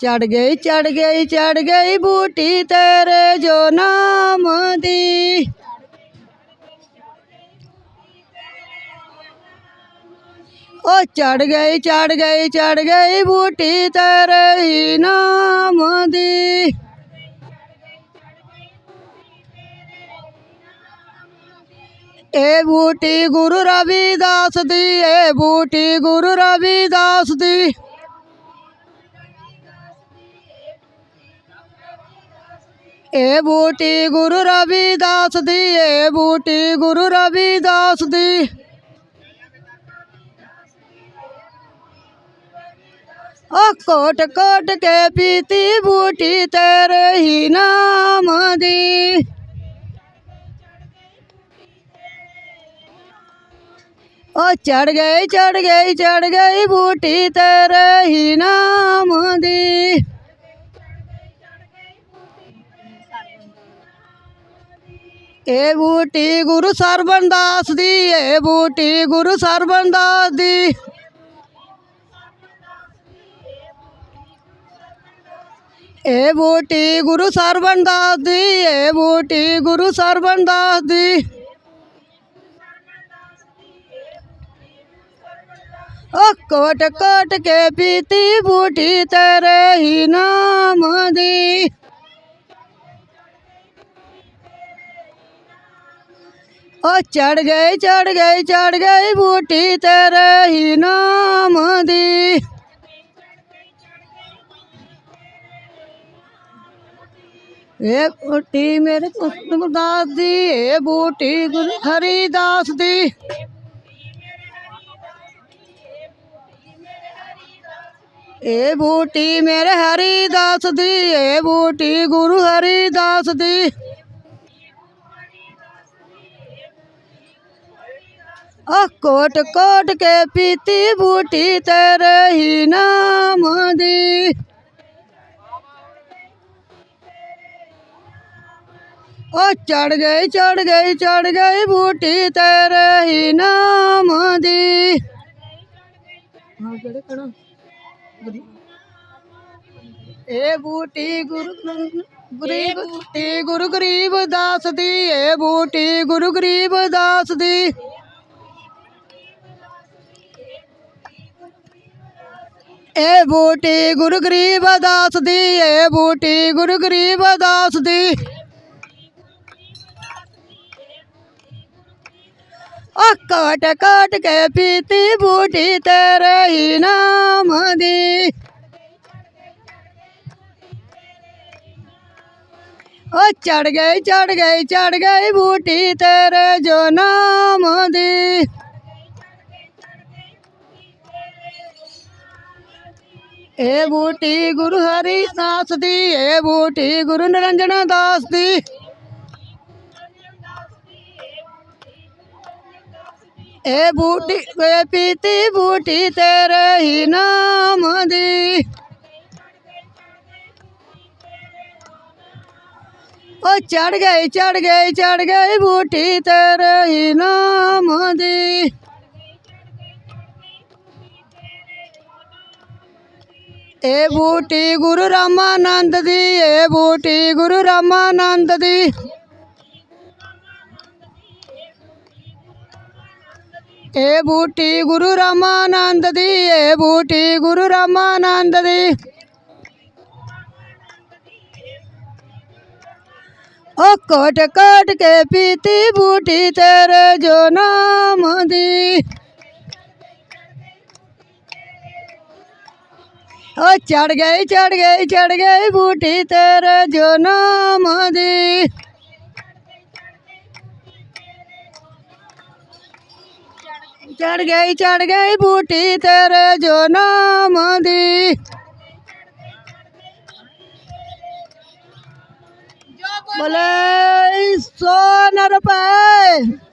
चढ़ गई चढ़ गई चढ़ गई बूटी तेरे जो नाम दी। ओ चढ़ गई चढ़ गई चढ़ गई बूटी तेरे ही नाम दी। ए बूटी गुरु रविदास दी, ए बूटी गुरु रविदास दी। ए बूटी गुरु रविदास दी, ए बूटी गुरु रविदास दी। ओ कोट कोट के पीती बूटी तेरे ही नाम दी। ओ चढ़ गई चढ़ गई चढ़ गई बूटी तेरे ही नाम दी। ए बूटी गुरु सरबन दास दी ए बूटी गुरु सरबन दास दी ए बूटी गुरु सरबन दास दी ए बूटी गुरु सरबन दास दी ओ कोट कोट के पीती बूटी तेरे ही नाम दी ओ, चढ़ गए चढ़ गए चढ़ गए बूटी तेरे ही नाम दी। ए बूटी मेरे दास दी, ए बूटी गुरु हरिदास दी। ए बूटी मेरे हरिदास दी, ए बूटी गुरु हरिदास दी। कोट कोट के पीती बूटी तेरे ही नाम दी। ओ चढ़ गई चढ़ गई चढ़ गई बूटी तेरे ही नाम दी। हाँ, ए बूटी गुरु गरीब गुरु गरीब दास दी ए बूटी गुरु गरीब दास दी। ए बूटी गुरु गरीब दास दी, ए बूटी गुरु गरीब दास दी। कट काट काट के पीती बूटी तेरे ही नाम दी। ओ चढ़ गई चढ़ गई चढ़ गई बूटी तेरे जो नाम दी। ए बूटी गुरु हरिदास दी, ए बूटी गुरु निरंजन दास दी। ए बूटी वे पीती बूटी तेरे ही नाम दी। ओ चढ़ गई चढ़ गई चढ़ गई बूटी तेरे ही नाम दी। ए बूटी गुरु रामानंद दी, ए बूटी गुरु रामानंद दी। ए बूटी गुरु रामानंद दी, ए बूटी गुरु रामानंद दी। ओ कोट कोट के पीती बूटी तेरे जो नाम दी। ओ, चढ़ गई चढ़ गई चढ़ गई बूटी तेरे जो नाम दी। चढ़ गई चढ़ गई बूटी तेरे जो नाम दी। बोले सो रुपये